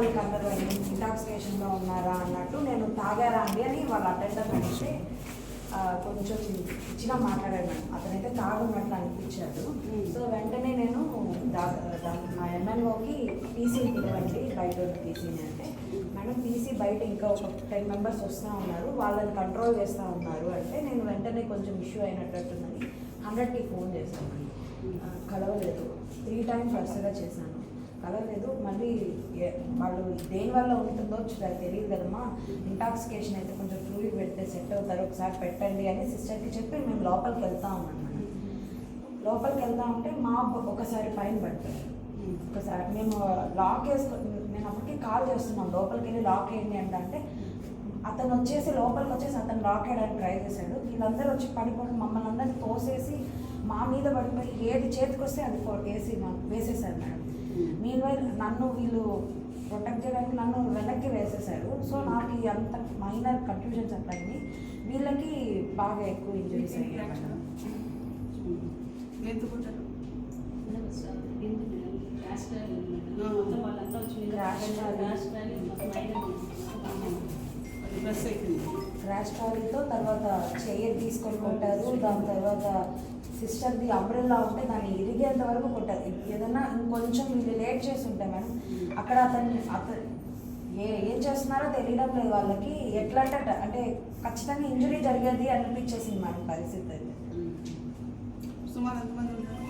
Alcohol కందరు ఇంటాక్సికేషన్లో ఉన్నారా అన్నట్టు నేను తాగారా అండి అని వాళ్ళ అటెండర్ అడిగితే కొంచెం ఇచ్చిగా మాట్లాడాడు మేడం. అతనైతే తాగున్నట్లు అనిపించాడు. సో వెంటనే నేను మా ఎమ్మెల్యేకి పీసీ పిలవండి బయట పీసీని అంటే. మేడం పీసీ బయట ఇంకా ఒక టెన్ మెంబర్స్ వస్తూ ఉన్నారు. వాళ్ళని కంట్రోల్ చేస్తూ ఉన్నారు అంటే నేను వెంటనే కొంచెం ఇష్యూ అయినట్టుందని హండ్రెడ్కి ఫోన్ చేశాను. కలవలేదు. త్రీ టైమ్స్ వరుసగా చేశాను. కలవలేదు మళ్ళీ ఏ- వాళ్ళు దేని వల్ల ఉంటుందో నాకు తెలియదు కదమ్మా. ఇంటాక్సికేషన్ అయితే కొంచెం ఫ్లూయిడ్ పెడితే సెట్ అవుతారు. ఒకసారి పెట్టండి అని సిస్టర్కి చెప్పి మేము లోపలికి వెళ్తా ఉన్నాం లోపలికి వెళ్తా ఉంటే మా ఒకసారి పైన పడతారు ఒకసారి మేము లాక్ వేసుకో నేను అప్పటికి కాల్ చేస్తున్నాం. లోపలికి వెళ్ళి లాక్ వేయండి అంటే అంటే అతను వచ్చేసి లోపలికి వచ్చేసి అతను లాక్ వేయడానికి ట్రై చేశాడు. వీళ్ళందరూ వచ్చి పడిపోయి మమ్మల్ని అందరినీ తోసేసి మా మీద పడిపోయి ఏది చేతికి వస్తే అది వేసి మా- వేసేసారు మేడం. మీన్ నన్ను వీళ్ళు ప్రొటెక్ట్ చేయడానికి నన్ను వెనక్కి వేసేసారు సో నాకు అంత మైనర్ కన్ఫ్యూజన్స్ అయింది వీళ్ళకి బాగా ఎక్కువ ఇంజరీస్ అయ్యాయి ర్యాష్ ట్రాలీతో తర్వాత చైర్ తీసుకొని కొట్టారు. దాని తర్వాత సిస్టర్ది అంబ్రెల్లా ఉంటే దాన్ని ఇరిగేంత వరకు కొట్టారు ఏదన్నా ఇంకొంచెం వీళ్ళు లేట్ చేసి ఉంటే మేడం అక్కడ అతన్ని అతను ఏ ఏం చేస్తున్నారో తెలియడం లేదు వాళ్ళకి. ఎట్లా అంటే అంటే ఖచ్చితంగా ఇంజరీ జరిగేది అనిపించేసింది మేడం పరిస్థితి అయితే. సుమారు ఎంతమంది ఉంటారు?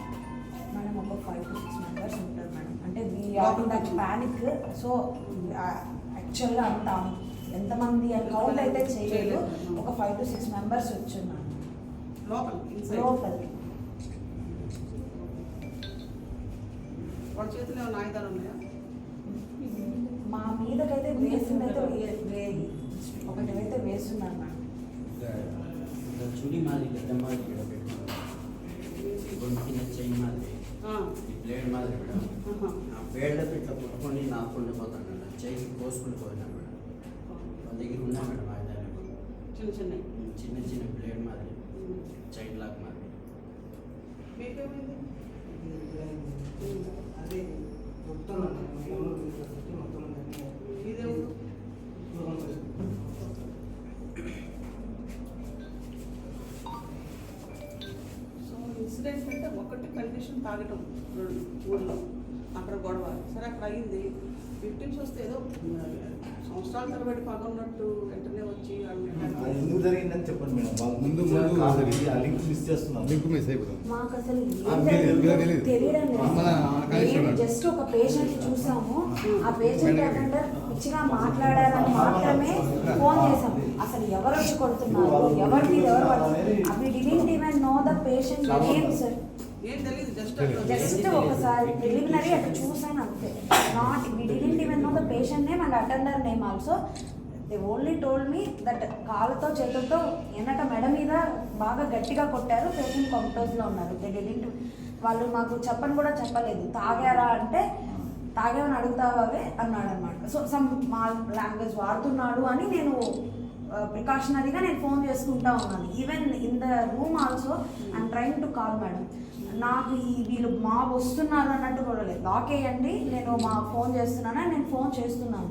మేడం ఒక ఫైవ్ టు సిక్స్ మెంబర్స్ ఉంటారు మేడం. అంటే వీ ఆర్ దట్ కూర్చుని. ప్యానిక్ సో యాక్చువల్గా అంత ఎంతమంది కౌంట్ అయితే చేయలేదు. ఒక ఫైవ్ టు సిక్స్ మెంబర్స్ వచ్చున్నాను లోపల ఇన్సైడ్ లోపలికి వాళ్ళ చేతిలో ఏమైనా ఆయుధాలు ఉన్నాయా? మా మీదకైతే వేసిందైతే ఒకటి అయితే వేస్తున్నాను మేడం ఇంకా చుడి మాదిరి పెద్ద మాదిరి ఇక్కడ పెట్టుకున్నాను. చెయ్యి మాదిరి. ఆ, ఈ బ్లేడ్ మాదిరి మేడం. ఆ బ్లేడ్లో ఇట్లా పుట్టుకొని నాకుండి పోతాను మేడం చెయ్యి కోసుకుంటూ పోయినాను మేడం వాళ్ళ దగ్గర ఉన్నా మేడం ఆయుధాలు. చిన్న చిన్న చిన్న బ్లేడ్ మాదిరి చైన్ లాక్ మాదిరి మీకేమైంది అదే మొత్తం మొత్తం ఇదేవుడు సో ఇన్సిడెంట్ అంటే ఒకటి కండిషన్ తాగటం. ఊళ్ళో అక్కడ గొడవ. సరే అక్కడ అయింది విక్టిమ్స్ వస్తే ఏదో సంవత్సరాల తరబడి పగ ఉన్నట్టు వెంటనే వచ్చి వాళ్ళని జరిగిందని చెప్పండి మేడం. వాళ్ళు ముందు ముందు ముందు కాదు జరిగింది. ఇది ఆ లింక్ మిస్ చేస్తున్నాం. లింక్ మిస్ అయిపోతుంది. మాకు అసలు ఆ, ఏం తెలీదు, జరిగిందో తెలీదు. తెలియడం మన కనెక్షన్ లేదు ఉన్నాడు. జస్ట్ ఒక పేషెంట్ చూసాము. ఆ పేషెంట్. అటెండర్ పిచ్చిగా మాట్లాడారని మాత్రమే ఫోన్ చేసాం అసలు ఎవరు వచ్చి కొడుతున్నారు? ఎవరి మీద ఎవరు అవి didn't even know the patient name sir just ఒకసారి ప్రిలిమినరీ అట్లా చూసాను అంతే. Not we didn't even know the patient name and attender name also they only told me that కాళ్ళతో చేతులతో వెనక మెడ మీద బాగా గట్టిగా కొట్టారు. పేషెంట్ కంప్యూటర్స్లో ఉన్నారు. దే డిడెంట్ వాళ్ళు మాకు చెప్పని కూడా చెప్పలేదు. తాగారా అంటే తాగామని అడుగుతావే అన్నాడు అనమాట సో సమ్ మా లాంగ్వేజ్ వాడుతున్నాడు అని నేను ప్రికాషనరీగా నేను ఫోన్ చేసుకుంటా ఉన్నాను. Even in the room also I'm trying to call madam నాకు ఈ వీళ్ళు మా వస్తున్నారు అన్నట్టు కూడా లేదు. లాక్ వేయండి నేను మా ఫోన్ చేస్తున్నాను నేను ఫోన్ చేస్తున్నాను.